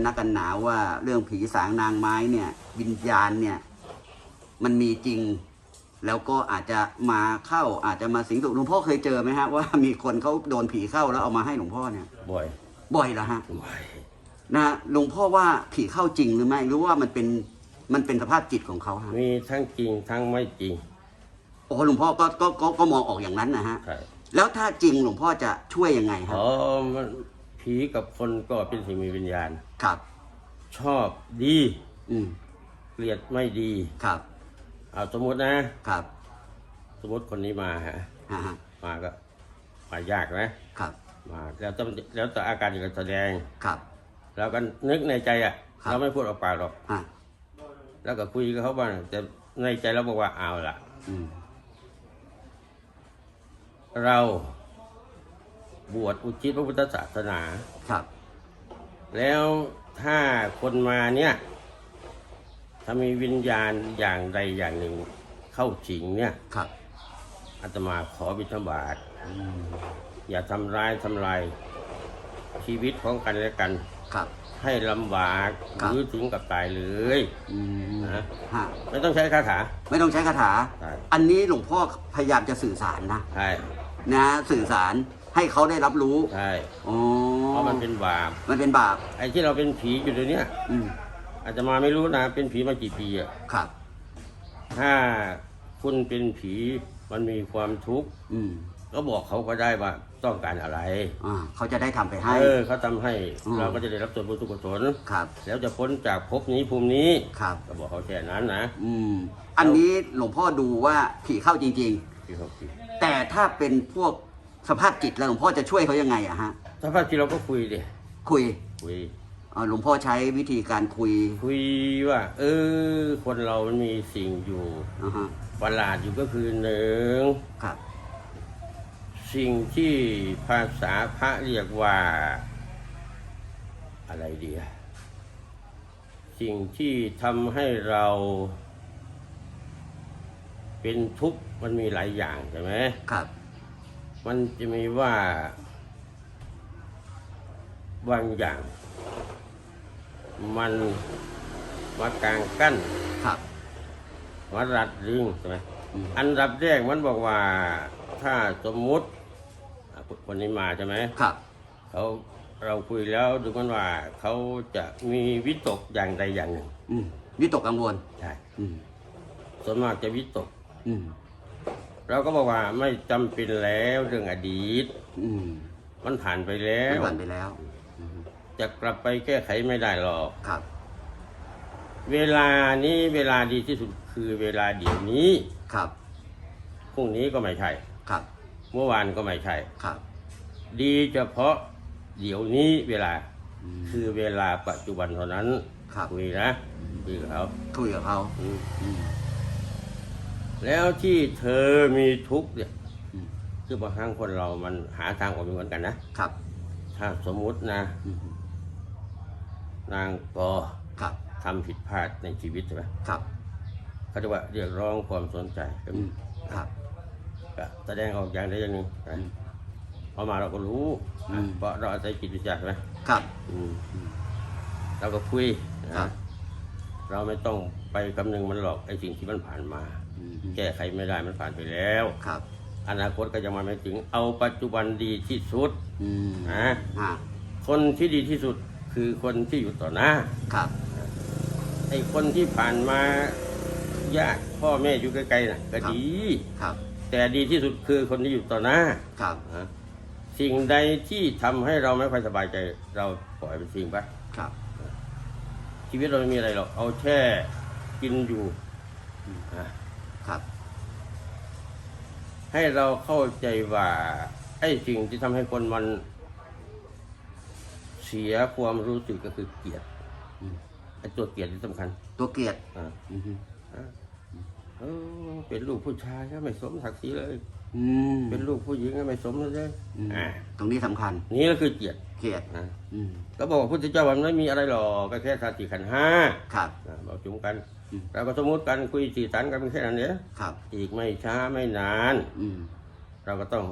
กันนักกันหนาว่าเรื่องผีสางนางไม้เนี่ยวิญญาณเนี่ยมันมีจริง แล้วก็อาจจะมาเข้าอาจจะมาสิงสู่หลวงพ่อเคยเจอไหมฮะว่ามีคนเขาโดนผีเข้าแล้วเอามาให้หลวงพ่อเนี่ย บ่อย บ่อยเหรอฮะบ่อยนะฮะหลวงพ่อว่าผีเข้าจริงหรือไม่หรือว่ามันเป็นมันเป็นสภาพจิตของเขาฮะมีทั้งจริงทั้งไม่จริงโอ้หลวงพ่อก็ก็ก็ก็มองออกอย่างนั้นนะฮะใช่แล้วถ้าจริงหลวงพ่อจะช่วยยังไงฮะอ๋อมัน ผีกับคนก็เป็นสิ่งมีวิญญาณ ครับ ชอบดี อืมเกลียดไม่ดีครับ เอาสมมตินะ ครับสมมติคนนี้มาฮะฮะฮะมาก็มายากนะครับ มาแล้วต้องแล้วแต่อาการที่จะแสดง ครับ เราก็นึกในใจอะครับ เราไม่พูดออกปากหรอกฮะแล้วก็คุยกับเขาบ้างแต่ในใจเราบอกว่าเอาล่ะอืมเรา บวชอุทิศพระพุทธศาสนา ครับ แล้วถ้าคนมาเนี่ยถ้ามีวิญญาณอย่างใดอย่างหนึ่งเข้าสิงเนี่ยครับอาตมาขอบิณฑบาตอืมอย่าทำร้ายทำลายชีวิตของกันและกัน ครับ ให้ลำบากครับหรือถึงกับตายเลยอืมนะฮะไม่ต้องใช้คาถา ไม่ต้องใช้คาถาใช่อันนี้หลวงพ่อพยายามจะสื่อสารนะใช่นะสื่อสาร ให้เขาได้รับรู้ใช่อ๋อเพราะมันเป็นบาปมันเป็นบาปไอ้ที่เราเป็นผีอยู่เดี๋ยวนี้อืมอาจจะมาไม่รู้นะเป็นผีมากี่ปีอะครับ ถ้าคุณเป็นผีมันมีความทุกข์อืมก็บอกเขาก็ได้ว่าต้องการอะไรอ่าเขาจะได้ทำไปให้ เออเขาทำให้อืม เราก็จะได้รับส่วนบุญสุขศลครับ แล้วจะพ้นจากภพนี้ภูมินี้ครับ ก็บอกเขาแค่นั้นนะอืม อันนี้หลวงพ่อดูว่าผีเข้าจริง ที่เขาคิดๆ แต่ถ้าเป็นพวก สภาพจิตแล้วหลวงพ่อจะช่วยเขายังไงอะฮะถ้าพระที่เราก็คุยดิคุยคุยอ่าหลวงพ่อใช้วิธีการคุยคุยว่า เออ คนเรามันมีสิ่งอยู่อ่าฮะประหลาดอยู่ก็คือหนึ่งครับ สิ่งที่ภาษาพระเรียกว่า อะไรดีอะสิ่งที่ทำให้เรา เป็นทุกข์มันมีหลายอย่างใช่ไหม ครับ มันจะมีว่าบางอย่าง มันมากลางกั้นครับมารัดรึงใช่ไหมอืมอันดับแรกมันบอกว่าถ้าสมมุติอะคนนี้มาใช่ไหมครับเขาเราคุยแล้วดูกันว่าเขาจะมีวิตกอย่างใดอย่างหนึ่งอืมวิตกกังวลใช่อืมส่วนมากจะวิตกอืม เราก็บอกว่าไม่จำเป็นแล้วเรื่องอดีต อืมมันผ่านไปแล้มันวผ่านไปแล้วอืมจะกลับไปแก้ไขไม่ได้หรอก ครับ เวลานี้เวลาดีที่สุดคือเวลาเดี๋ยวนี้ ครับ พรุ่งนี้ก็ไม่ใช่ ครับ เมื่อวานก็ไม่ใช่ ครับดีเฉพาะเดี๋ยวนี้เวลา อืม คือเวลาปัจจุบันเท่านั้นครับ คุยนะคุยกับเขาคุยกับเขาอืมอืม แล้วที่เธอมีทุกข์เนี่ยอืมคือบางครั้งคนเรามันหาทางออกไม่เหมือนกันนะครับ ถ้าสมมุตินะอืมนางก็ครับทำผิดพลาดในชีวิตใช่ไหมครับเขาจะว่าเรียกร้องความสนใจอืมครับก็แสดงออกอย่างใดอย่างหนึ่งนะอืมพอมาเราก็รู้อืม เพราะเราอาศัยจิตวิจารใช่ไหมครับอืมอืมเราก็คุยนะครับ เราไม่ต้องไปคำนึงมันหรอกไอ้สิ่งที่มันผ่านมาอืม แก้ไขไม่ได้มันผ่านไปแล้ว ครับ อนาคตก็ยังมาไม่ถึง เอาปัจจุบันดีที่สุดอืมนะฮะคนที่ดีที่สุดคือคนที่อยู่ต่อหน้าครับ ไอ้คนที่ผ่านมายากพ่อแม่อยู่ไกลๆน่ะก็ดี ครับ แต่ดีที่สุดคือคนที่อยู่ต่อหน้า ครับ นะสิ่งใดที่ทำให้เราไม่ค่อยสบายใจ เราปล่อยเป็นสิ่งไปครับ ชีวิตเราไม่มีอะไรหรอกเอาแค่กินอยู่อะ ครับ ให้เราเข้าใจว่า ไอ้สิ่งที่ทำให้คนมัน เสียความรู้สึกก็คือเกลียดอืม ไอ้ตัวเกลียดที่สำคัญตัวเกียรติอะอืมอะเออเป็นลูกผู้ชายก็ไม่สมศักดิ์ศรีเลย อืมเป็นลูกผู้หญิงก็ไม่สมเลย อืมอ่า ตรงนี้สำคัญ นี่ก็คือเกลียดเกียรตินะอืม ก็บอกว่าพุทธเจ้าว่ามันไม่มีอะไรหรอกก็แค่สติขันธ์ห้าครับ อะบอกจุ่มกันอืม เราก็สมมติกันคุยสื่อสารกันเป็นแค่นั้นเนี่ยครับ อีกไม่ช้าไม่นาน อืมเราก็ต้อง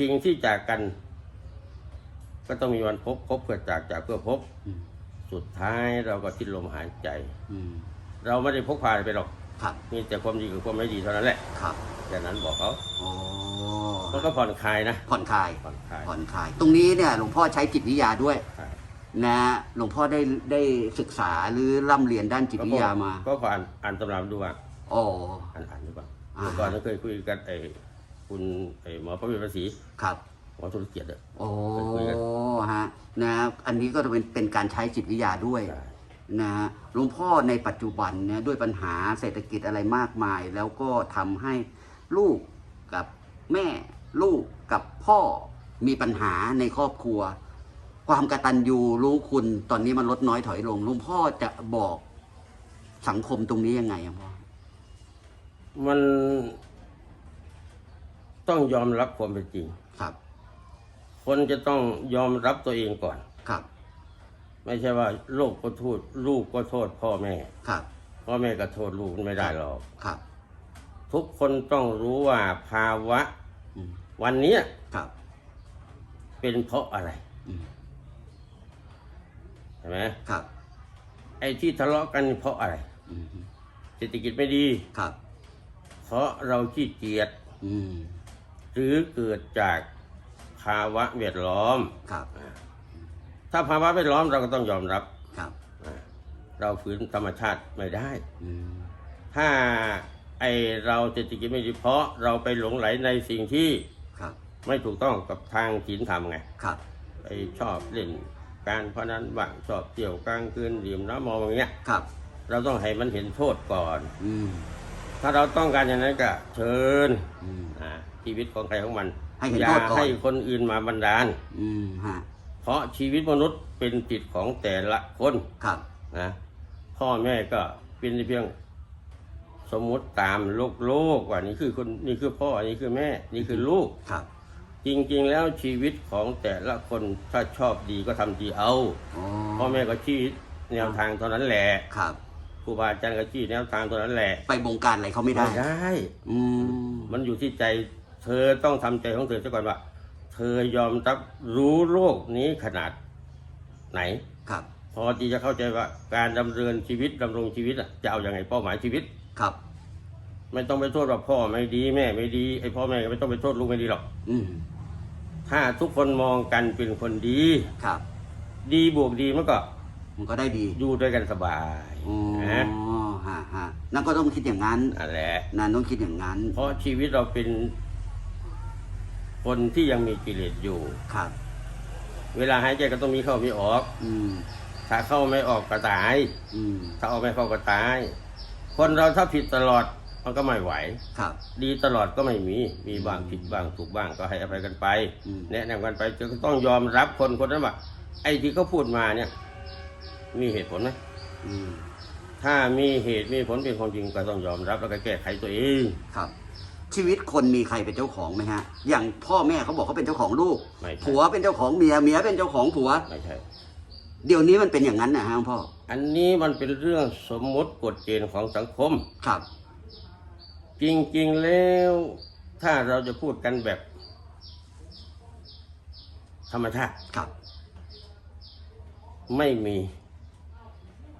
สิ่งที่จากกัน ก็ต้องมีวันพบพบเพื่อจากจากเพื่อพบ อืมสุดท้ายเราก็ทิ้นลมหายใจ อืมเราไม่ได้พกพาอะไรไปหรอก ครับมีแต่ความดีกับความไม่ดีเท่านั้นแหละครับแค่นั้นบอกเขาโอ้มันก็ผ่อนคลายนะผ่อนคลายผ่อนคลายผ่อนคลาย ตรงนี้เนี่ยหลวงพ่อใช้จิตวิทยาด้วยครับ นะหลวงพ่อได้ได้ศึกษาหรือร่ำเรียนด้านจิตวิทยามา ก็ผ่านอ่านตำราดูว่าอ๋อ อ่านอ่านดูบ้างอ่า เมื่อก่อนเราเคยคุยกันไอ้คุณไอ้หมอประวิตรภาษีครับ หมอธุรกิจอะ โอ้ไปคุยกัน ฮะนะอันนี้ก็จะเป็นเป็นการใช้จิตวิทยาด้วยใช่นะฮะหลวงพ่อในปัจจุบันเนี่ยด้วยปัญหาเศรษฐกิจอะไรมากมาย แล้วก็ทำให้ลูกกับแม่ลูกกับพ่อมีปัญหาในครอบครัว ความกตัญญูรู้คุณตอนนี้มันลดน้อยถอยลงหลวงพ่อจะบอกสังคมตรงนี้ยังไงอะพ่อมันต้องยอมรับความเป็นจริง ครับ คนจะต้องยอมรับตัวเองก่อน ครับ ไม่ใช่ว่าลูกก็โทษลูกก็โทษพ่อแม่ ครับ พ่อแม่ก็โทษลูกไม่ได้หรอก ครับ ทุกคนต้องรู้ว่าภาวะอืมวันเนี้ยครับ เป็นเพราะอะไร อืม ใช่ไหมครับไอ้ที่ทะเลาะกันเพราะอะไร อืมเศรษฐกิจไม่ดี ครับ เพราะเราขี้เกียจอืมหรือเกิดจากภาวะแวดล้อม ครับถ้าภาวะแวดล้อมเราก็ต้องยอมรับครับอ่าเราฝืนธรรมชาติไม่ได้ อืมถ้าไอเราเศรษฐกิจไม่ดีเพราะเราไปหลงไหลในสิ่งที่ครับไม่ถูกต้องกับทางศีลธรรมไง ครับ ไปชอบเล่น การพนันบ้างชอบเที่ยวกลางคืนดื่มน้ำเมองอย่างเงี้ยครับ เราต้องให้มันเห็นโทษก่อน อืม ถ้าเราต้องการอย่างนั้นก็เชิญอืม อ่าชีวิตของใครของมันให้เห็นอย่าโทษก่อน ให้คนอื่นมาบันดาล อืมฮะเพราะชีวิตมนุษย์เป็นจิตของแต่ละคนครับ นะพ่อแม่ก็เป็นเพียงสมมุติตามโลกโลกว่านี่คือคนนี่คือพ่ออันนี้คือแม่ นี่คือลูก ครับ จริง ๆ แล้วชีวิตของแต่ละคนถ้าชอบดีก็ทำดีเอาอ๋อพ่อแม่ก็ชี้แนวทางเท่านั้นแหละครับ ครูบาอาจารย์ก็ชี้แนวทางเท่านั้นแหละไปบงการอะไรเขาไม่ได้ ได้ อืมมันอยู่ที่ใจเธอต้องทำใจของเธอซะก่อนว่า เธอยอมรับรู้โลกนี้ขนาดไหน ครับ พอที่จะเข้าใจว่าการดำเนินชีวิตดำรงชีวิตอะจะเอาอย่างไงเป้าหมายชีวิต ครับ ไม่ต้องไปโทษว่าพ่อไม่ดีแม่ไม่ดีไอ้พ่อแม่ก็ไม่ต้องไปโทษลูกไม่ดีหรอก อืม ถ้าทุกคนมองกันเป็นคนดี ครับ ดีบวกดีมันก็มันก็ได้ดีอยู่ด้วยกันสบายอ๋อนะฮะฮะนั่นก็ต้องคิดอย่างนั้นนั่นแหละนั่นต้องคิดอย่างนั้นเพราะชีวิตเราเป็น คนที่ยังมีกิเลสอยู่ ครับ เวลาหายใจก็ต้องมีเข้ามีออก อืม ถ้าเข้าไม่ออกก็ตาย อืม ถ้าออกไม่เข้าก็ตาย คนเราถ้าผิดตลอด มันก็ไม่ไหว ครับ ดีตลอดก็ไม่มี มีบ้างผิดบ้างถูกบ้างก็ให้อภัยกันไป อืม แนะนำกันไปจะต้องยอมรับคนคนนั้นว่าไอ้ที่เขาพูดมาเนี่ย มีเหตุผลไหมอืมถ้ามีเหตุมีผลเป็นความจริงก็ต้องยอมรับแล้วก็แก้ไขตัวเอง ครับ ชีวิตคนมีใครเป็นเจ้าของไหมฮะ อย่างพ่อแม่เขาบอกเขาเป็นเจ้าของลูก ไม่ใช่ ผัวเป็นเจ้าของเมีย เมียเป็นเจ้าของผัว ไม่ใช่ เดี๋ยวนี้มันเป็นอย่างนั้นนะฮะพ่อ อันนี้มันเป็นเรื่องสมมติกฎเกณฑ์ของสังคม ครับ จริงๆแล้วถ้าเราจะพูดกันแบบ ธรรมชาติครับ ไม่มี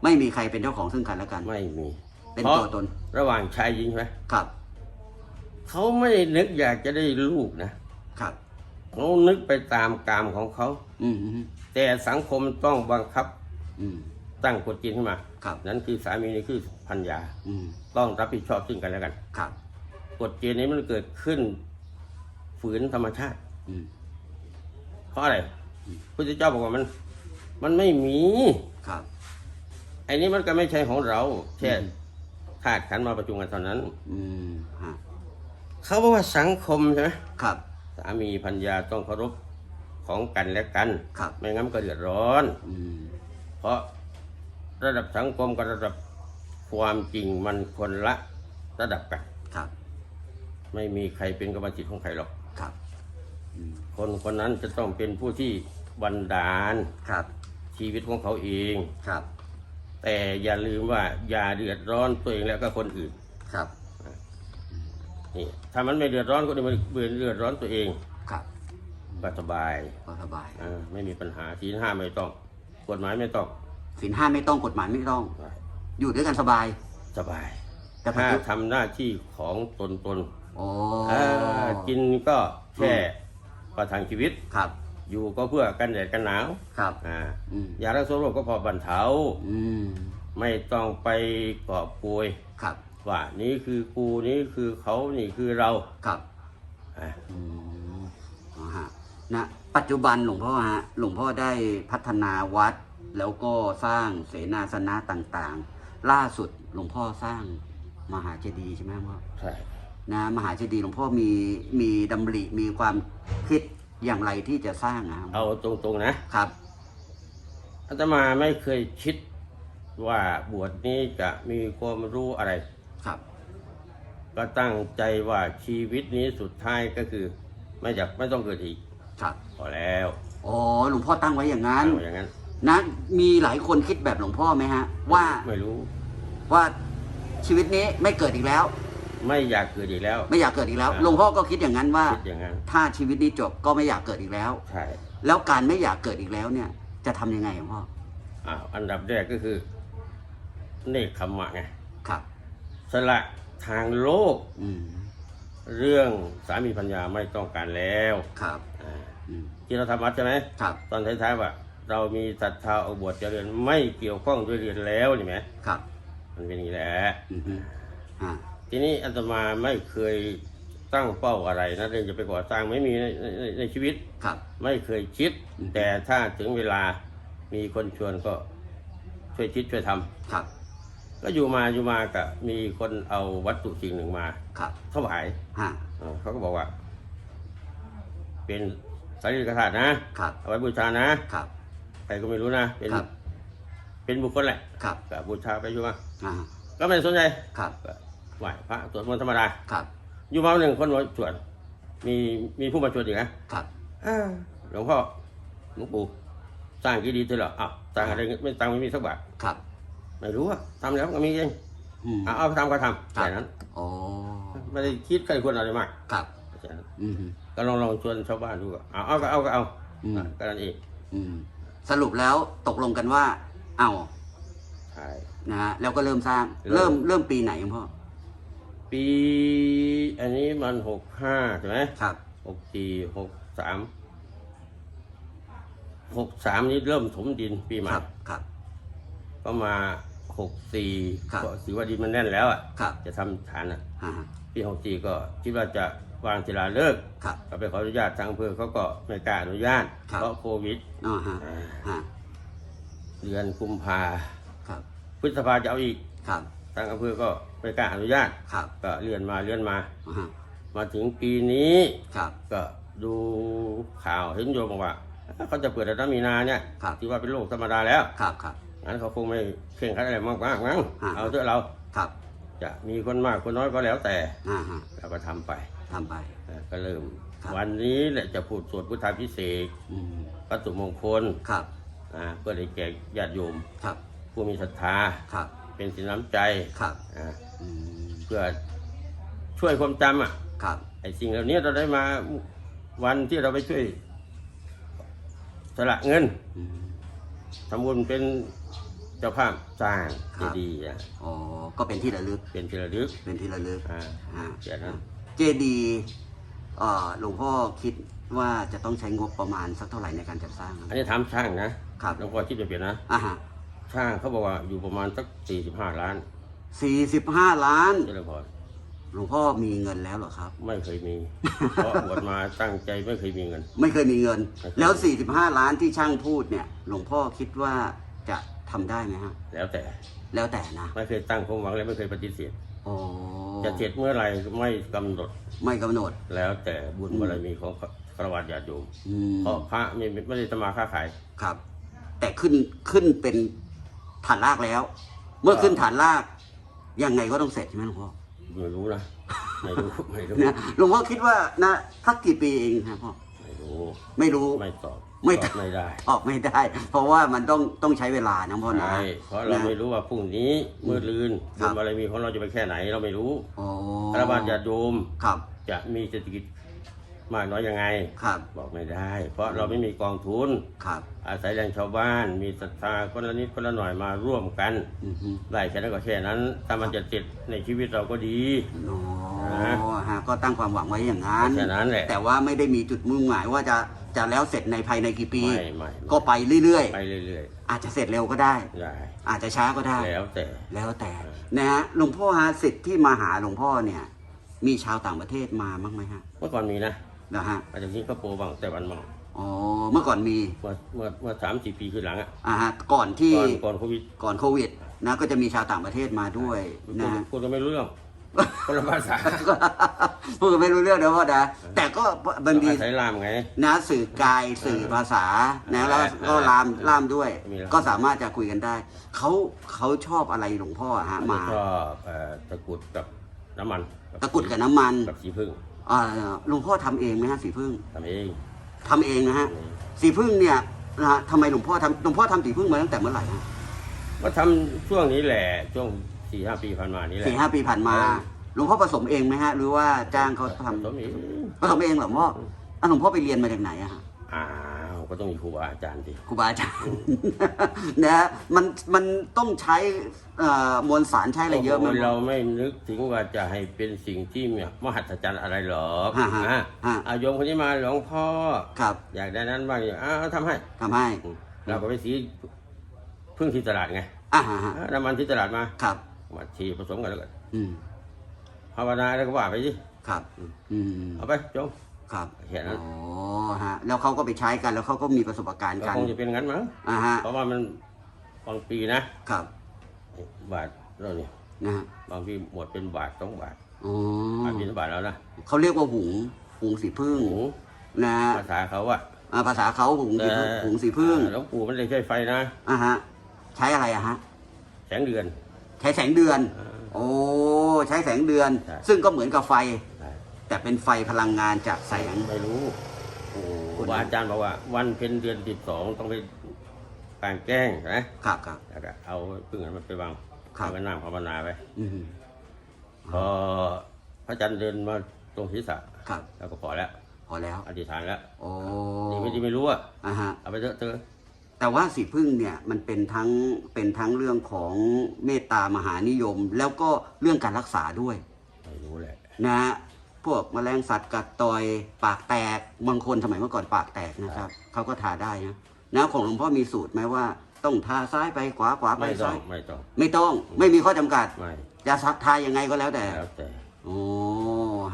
ไม่มีใครเป็นเจ้าของซึ่งกันและกัน ไม่มีเป็นพราะตัวตน ระหว่างชายหญิงใช่ไหมครับ เขาไม่ได้นึกอยากจะได้ลูกนะครับเขานึกไปตามกามของเขา อืมอืมแต่สังคมต้องบังคับ อืมตั้งกฎเกณฑ์ขึ้นมา ครับ นั่นคือสามีนี่คือพัญญาอืมต้องรับผิดชอบซึ่งกันและกันครับ กฎเกณฑ์นี้มันเกิดขึ้น ฝืนธรรมชาติ อืมเพราะอะไรพระเจ้าบอกว่ามัน มันไม่มีครับ ไอ้นี้มันก็ไม่ใช่ของเราแค่อืมธาตุขันธ์มาประชุมกันเท่านั้น อืมฮะเขาบอกว่าสังคมใช่ไหมครับ สามีพัญญาต้องเคารพของกันและกัน ครับ ไม่งั้นก็เดือดร้อน อืมเพราะ ระดับสังคมกับระดับความจริงมันคนละระดับกันครับ ไม่มีใครเป็นกรรมสิทธิ์ของใครหรอกครับอืมคนคนนั้นจะต้องเป็นผู้ที่บันดาลครับชีวิตของเขาเอง ครับแต่อย่าลืมว่าอย่าเดือดร้อนตัวเองแล้วก็คนอื่นครับนี่ถ้ามันไม่เดือดร้อนคนอื่นมันเดือดร้อนตัวเองครับก็สบายก็สบาย อ่าไม่มีปัญหาทีห้าไม่ต้องกฎหมายไม่ต้อง ศีลห้าไม่ต้องกฎหมายไม่ต้อง อยู่ด้วยกันสบาย สบายแต่ปัจถ้าจุทำหน้าที่ของตนตนโอ้เอ่อกินก็แค่ประทังชีวิตครับ อยู่ก็เพื่อกันแดดกันหนาวครับอ่าอืมยารักษาโรคก็พอบรรเทาอืมไม่ต้องไปกอบโกยครับ ว่านี่คือกูนี่คือเขานี่คือเราครับอะอืมอ๋อฮะนะปัจจุบันหลวงพ่อฮะหลวงพ่อได้พัฒนาวัด แล้วก็สร้างเสนาสนะต่างๆ ล่าสุดหลวงพ่อสร้างมหาเจดีย์ใช่ไหมพ่อใช่นะมหาเจดีย์หลวงพ่อมีมีดำริมีความคิดอย่างไรที่จะสร้างนะครับเอาตรงๆนะครับอาตมาไม่เคยคิดว่าบวชนี้จะมีความรู้อะไรครับ ก็ตั้งใจว่าชีวิตนี้สุดท้ายก็คือ ไม่อยากไม่ต้องเกิดอีกครับพอแล้วอ๋อหลวงพ่อตั้งไว้อย่างนั้นเอาอย่างนั้น นะมีหลายคนคิดแบบหลวงพ่อไหมฮะ ว่าไม่รู้ ว่าชีวิตนี้ไม่เกิดอีกแล้ว ไม่อยากเกิดอีกแล้ว ไม่อยากเกิดอีกแล้วอ่าหลวงพ่อก็คิดอย่างนั้นว่า คิดอย่างนั้นถ้าชีวิตนี้จบก็ไม่อยากเกิดอีกแล้ว ใช่แล้วการไม่อยากเกิดอีกแล้วเนี่ย จะทำยังไงหลวงพ่ออ้าวอันดับแรกก็คือเนคขมมะไงครับ สละทางโลก อืมเรื่องสามีพัญญาไม่ต้องการแล้วครับอ่าอืมที่เราทำวัดใช่ไหมครับ ตอนท้ายๆว่า เรามีศรัทธาเอาบวชจะเรียนไม่เกี่ยวข้องด้วยเรียนแล้วนี่ไหมครับ มันเป็นอย่างนี้แหละอือฮึอ่าทีนี้อาตมาไม่เคยตั้งเป้าอะไรนะเรื่องจะไปก่อสร้างไม่มีในในในในชีวิต ครับ ไม่เคยคิด อืม แต่ถ้าถึงเวลามีคนชวนก็ช่วยคิดช่วยทำครับก็อยู่มาอยู่มาก็มีคนเอาวัตถุสิ่งหนึ่งมาครับถวายฮะเออเขาก็บอกว่า เป็นสารีริกธาตุนะครับเอาไว้บูชานะครับ ใครก็ไม่รู้นะ เป็น ครับ เป็นบุคคลแหละครับก็บูชาไปอยู่มาอ่าก็ไม่ได้สนใจครับ ก็ไหว้พระสวดมนต์ธรรมดา ครับอยู่มาวันหนึ่งคนมาชวนมีมีผู้มาชวนอีกนะครับอ้าวหลวงพ่อหลวงปู่สร้างกี่ดีเถอะเหรออ้าวสร้างอะไรเงี้ยไม่ตังค์ไม่มีสักบาทครับไม่รู้อะทำแล้วก็มีเองอืมเอาเอาทำก็ทำครับ แค่นั้นโอ้ไม่ได้คิดใครควรอะไรมากครับแค่นั้นอืมก็ลองลองชวนชาวบ้านดูอะเอาเอาก็เอาก็เอาอืมอะก็นั่นเองอืม สรุปแล้วตกลงกันว่า เอาใช่นะฮะแล้วก็เริ่มสร้าง เริ่เริ่มมเริ่มปีไหนหลวงพ่อปีอันนี้มันหกห้าใช่ไหมครับหกสี่หกสามหกสามนี้เริ่มถมดินปีใหม่ครับครับ ก็มาหกสี่ครับก็ถือว่าดินมันแน่นแล้วอะครับจะทำฐานอะฮะปีหกสี่ก็คิดว่าจะ วางศิลาฤกษ์ครับ ก็ไปขออนุญาตทางอำเภอเขาก็ไม่กล้าอนุญาต ครับ เพราะโควิดอ๋อฮะอ่าฮะเดือนกุมภาครับพฤษภาจะเอาอีกครับทางอำเภอก็ไม่กล้าอนุญาต ครับก็เลื่อนมาเลื่อนมา อ๋อฮะมาถึงปีนี้ครับ ก็ดูข่าวเห็นโยมบอกว่าเขาจะเปิดแต่มีนาเนี่ยครับ ที่ว่าเป็นโรคธรรมดาแล้ว ครับครับ งั้นเขาคงไม่เข่งขัดอะไรมากมากๆมั้งอ่า เอาเถอะเราครับจะมีคนมากคนน้อยก็แล้วแต่อ่าฮะเราก็ทำไป ทำไป เออก็เริ่ม ครับ วันนี้แหละจะพูดสวดพุทธาพิเศษกอืมวัตถุมงคลครับอ่าเพื่อได้แก่ญาติโยม ครับผู้มีศรัทธา ครับเป็นสินน้ำใจครับอ่าอืมเพื่อช่วยความจำอะครับไอ้สิ่งเหล่านี้เราได้มาวันที่เราไปช่วย สละเงินอืม ทำบุญเป็นเจ้าภาพสร้างคเจรับดีย์อะอ๋อก็เป็นที่ระลึกเป็นที่ระลึกเป็นที่ระลึกอ่าอ่าแค่นั้น เจดีย์เอ่อหลวงพ่อคิดว่าจะต้องใช้งบประมาณสักเท่าไหร่ในการจัดสร้างครับอันนี้ทำช่างนะครับหลวงพ่อคิดจะเปลี่ยนนะอ่าฮะช่างเขาบอกว่าอยู่ประมาณสักสี่สิบห้าล้านสี่สิบห้าล้านเจริญพรหลวงพ่อมีเงินแล้วเหรอครับ ไม่เคยมีเพราะบวชมาตั้งใจไม่เคยมีเงิน ไม่เคยมีเงินไม่เคยแล้ว 45 ล้านที่ช่างพูดเนี่ย หลวงพ่อคิดว่าจะทำได้ไหมฮะ แล้วแต่แล้วแต่นะ ไม่เคยตั้งความหวังและไม่เคยปฏิเสธโอ้ จะเสร็จเมื่อไหร่ไม่กำหนดไม่กำหนด แล้วแต่บุญบารมีของครวญญาติโยมอืมเพราะพระไม่ไม่ได้จะมาค้าขาย ครับ แต่ขึ้นขึ้นเป็นฐานรากแล้ว เมื่อขึ้นฐานราก ยังไงก็ต้องเสร็จใช่ไหมหลวงพ่อไม่รู้นะ ไม่รู้ ไม่รู้ นะหลวงพ่อคิดว่านะสักกี่ปีเองครับพ่อไม่รู้ ไม่รู้ ไม่ตอบ ไม่ตอบไม่ได้ ออกไม่ได้ เพราะว่ามันต้องต้องใช้เวลานะพ่อนะใช่เพราะเราไม่รู้ว่าพรุ่งนี้เมื่อลืนครับบุญบารมีของเราจะไปแค่ไหนเราไม่รู้โอ้คารวะญาติโยมครับ จะมีเศรษฐกิจมากน้อยยังไงครับบอกไม่ได้ เพราะเราไม่มีกองทุนครับ อาศัยแรงชาวบ้าน มีศรัทธาคนละนิดคนละหน่อยมาร่วมกันอือฮึได้แค่นั้นก็แค่นั้น ถ้ามันจะติดในชีวิตเราก็ดีอ๋อนะฮะก็ตั้งความหวังไว้อย่างนั้นแค่นั้นแหละแต่ว่าไม่ได้มีจุดมุ่งหมายว่าจะ จะแล้วเสร็จในภายในกี่ปี ไม่ไม่ก็ไปเรื่อยไปเรื่อยๆ อาจจะเสร็จเร็วก็ได้ ๆ ได้อาจจะช้าก็ได้ แล้วแต่ แล้วแต่นะฮะหลวงพ่อฮะสิทธิ์ที่มาหาหลวงพ่อเนี่ย มีชาวต่างประเทศมาบ้างไหมฮะเมื่อก่อนมีนะนะฮะอาจจะสิงคโปร์บ้างแต่วันบ้างอ๋อเมื่อก่อนมีเมื่อเมื่อเมื่อสามสี่ปีขึ้นหลังอะอ่าฮะก่อนที่ก่อนก่อนโควิดก่อนโควิดนะก็จะมีชาวต่างประเทศมาด้วยพูดนะฮะพูดกันไม่รู้เรื่อง คนละภาษาพูดกันไม่รู้เรื่องนะพ่อนะแต่ก็บางทีอาศัยลามไงนะสื่อกายสื่อภาษานะเออแล้วก็เออลามล่ามด้วยมีแล้วก็สามารถจะคุยกันได้เขาเขาชอบอะไรหลวงพ่ออะฮะมาก็เอ่อตะกรุดกับน้ำมันตะกรุดกับน้ำมันกับสีพึ่งอ่าหลวงพ่อทำเองไหมฮะสีพึ่งทำเองทำเองนะฮะสีพึ่งเนี่ยนะฮะทำไมหลวงพ่อทำหลวงพ่อทำสีพึ่งมาตั้งแต่เมื่อไหร่ฮะก็ทำช่วงนี้แหละช่วง สี่ห้าปีผ่านมานี่แหละสี่ห้าปีผ่านมาเออหลวงพ่อผสมเองไหมฮะ หรือว่าจ้างเขาทำผสมเองผสมเองเหรอหลวงพ่ออะหลวงพ่อไปเรียนมาจากไหนอะฮะอ้าวก็ต้องมีครูบาอาจารย์สิครูบาอาจารย์นะฮะมันมันต้องใช้เอ่อมวลสารใช้อะไรเยอะไหมโเราไม่นึกถึงว่าจะให้เป็นสิ่งที่มหัศจรรย์อะไรหรอกฮะฮะนะฮะอาโยมคนนี้มาหลวงพ่อครับ อยากได้นั้นบ้างอ้าวทำให้ทำให้ เราก็ไปสีพึ่งที่ตลาดไงอ่าฮะฮะน้ำมันที่ตลาดมาครับ มาทีผสมกันแล้วก็อืมภาวนาแล้วก็ว่าไปสิครับ อืมเอาไปจงครับแค่นั้นอ๋อฮะ แล้วเขาก็ไปใช้กันแล้วเขาก็มีประสบการณ์ก็กันคงจะเป็นงั้นมั้งอ่าฮะเพราะว่ามันบางปีนะครับบาทเราเนี่ยนะฮะบางปีหมดเป็นบาทสองบาทอ๋อบาทเป็นบาทแล้วนะเขาเรียกว่าหุงหุงสีพึ่งหูนะฮะภาษาเขาอะอ่าภาษาเขาหุงสีแต่พึ่งหุงสีพึ่งหลวงปู่ไม่ได้ใช้ไฟนะอ่าฮะ ใช้อะไรอะฮะ แสงเดือน ใช้แสงเดือนอ่าโอ้ใช้แสงเดือน ใช่ ซึ่งก็เหมือนกับไฟใช่แต่เป็นไฟพลังงานจากแสง ไม่รู้โอ้ครูบาอาจารย์บอกว่า วันเพ็ญเดือนสิบสองต้องไปกลางแจ้งนะครับครับ แล้วก็เอาพึ่งนั้นมันไปวางครับ เอาไปนั่งภาวนาไปอืมพอพระอาจารย์เดินมาตรงศีรษะครับ แล้วก็พอแล้ว พอแล้ว อธิษฐานแล้วโอ้ดีไม่ดีไม่รู้อะอ่าฮะเอาไปเถอะเถอะ แต่ว่าสีพึ่งเนี่ยมันเป็นทั้งเป็นทั้งเรื่องของเมตตามหานิยม แล้วก็เรื่องการรักษาด้วยไม่รู้แหละนะฮะพวกแมลงสัตว์กัดต่อยปากแตกบางคนสมัยเมื่อก่อนปากแตกนะครับเขาก็ทาได้นะนะของหลวงพ่อมีสูตรไหมว่า ต้องทาซ้ายไปขวาขวาไปไม่ต้อซ้างยไม่ต้อง ไม่ต้องไม่มีข้อจำกัด ไม่จะซักทายังไงก็แล้วแต่แล้วแต่ โอ้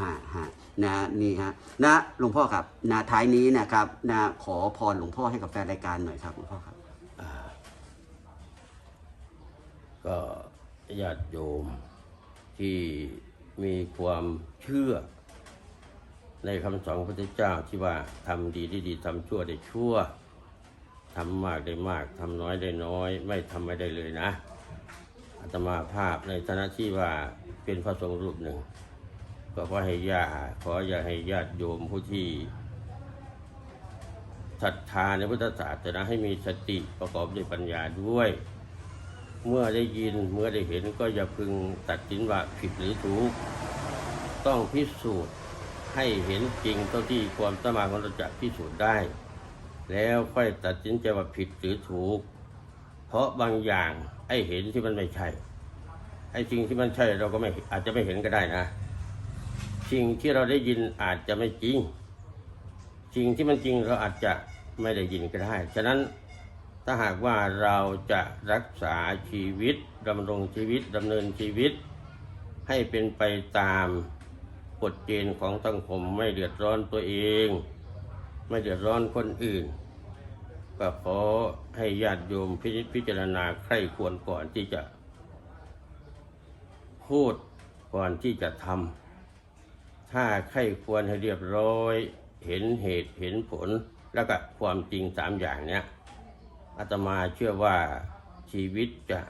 ฮะฮะ นะนี่ฮะนะหลวงพ่อครับนะท้ายนี้นะครับนะขอพรหลวงพ่อให้กับแฟนรายการหน่อยครับหลวงพ่อครับก็ญาติโยมที่มีความเชื่อ ในคำสอนพระพุทธเจ้าที่ว่าทำดีได้ดีทำชั่วได้ชั่วทำมากได้มากทำน้อยได้น้อย ไม่ทำไม่ได้เลยนะอาตมาภาพในฐานะที่ว่าเป็นพระสงฆ์รูปหนึ่ง ก็ขอให้ญาติขออย่าให้ญาติโยมผู้ที่ศรัทธาในพุทธศาสนาให้มีสติประกอบด้วยปัญญาด้วย เมื่อได้ยินเมื่อได้เห็นก็อย่าพึงตัดสินว่าผิดหรือถูก ต้องพิสูจน์ให้เห็นจริงเท่าที่ความสมาของเราจะพิสูจน์ได้ แล้วค่อยตัดสินใจว่าผิดหรือถูก เพราะบางอย่างไอ้เห็นที่มันไม่ใช่ไอ้สิ่งที่มันใช่เราก็ไม่อาจจะไม่เห็นก็ได้นะ สิ่งที่เราได้ยินอาจจะไม่จริง สิ่งที่มันจริงเราอาจจะไม่ได้ยินก็ได้ ฉะนั้นถ้าหากว่าเราจะรักษาชีวิตดำรงชีวิตดำเนินชีวิต ให้เป็นไปตามกฎเกณฑ์ของสังคมไม่เดือดร้อนตัวเอง ไม่เดือดร้อนคนอื่น ก็ขอให้ญาติโยมพินิจพิจารณาใคร่ควรก่อนที่จะพูดก่อนที่จะทำ ถ้าใครควรให้เรียบร้อย เห็นเหตุเห็นผล แล้วก็ความจริงสามอย่างเนี้ยอาตมาเชื่อว่าชีวิตจะ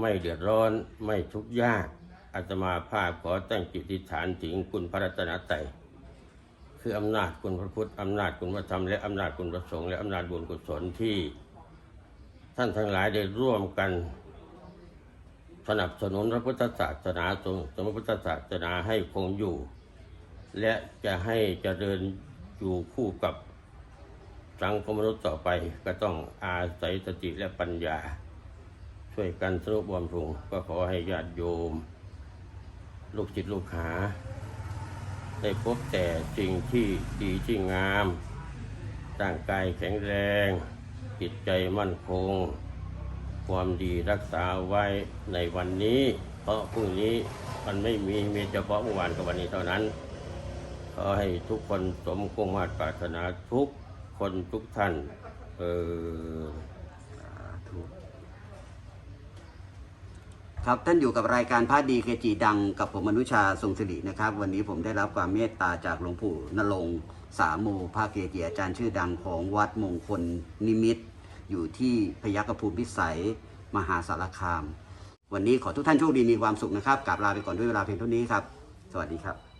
ไม่เดือดร้อนไม่ทุกข์ยากอาตมาภาพขอตั้งจิตอธิฐานถึงคุณพระรัตนตรัยคืออำนาจคุณพระพุทธอำนาจคุณพระธรรมและอำนาจคุณพระสงฆ์และอำนาจบุญกุศลที่ ท่านทั้งหลายได้ร่วมกัน สนับสนุนพระพุทธศาสนาทรงสมพุทธศาสนาให้คงอยู่ และจะให้เจริญอยู่คู่กับสังคมมนุษย์ต่อไปก็ต้องอาศัยสติและปัญญา ช่วยกันสรุปบำรุงก็ขอให้ญาติโยม ลูกจิตลูกหา ได้พบแต่สิ่งที่ดีที่งามร่างกายแข็งแรง จิตใจมั่นคง ความดีรักษาไว้ในวันนี้ เพราะพรุ่งนี้มันไม่มีมีเฉพาะเมื่อวานกับวันนี้เท่านั้น ขอให้ทุกคนสมคงมาตรปรารถนาทุกคนทุกท่านเออครับท่านอยู่กับรายการพระดีเกจิดังกับผมอนุชาทรงสิรินะครับ วันนี้ผมได้รับความเมตตาจากหลวงปู่นรงสามโมพระเกจิอาจารย์ชื่อดังของวัดมงคลนิมิตร อยู่ที่พยัคฆภูมิพิสัย มหาสารคาม วันนี้ขอทุกท่านโชคดีมีความสุขนะครับกราบลาไปก่อนด้วยเวลาเพียงเท่านี้ครับ สวัสดีครับ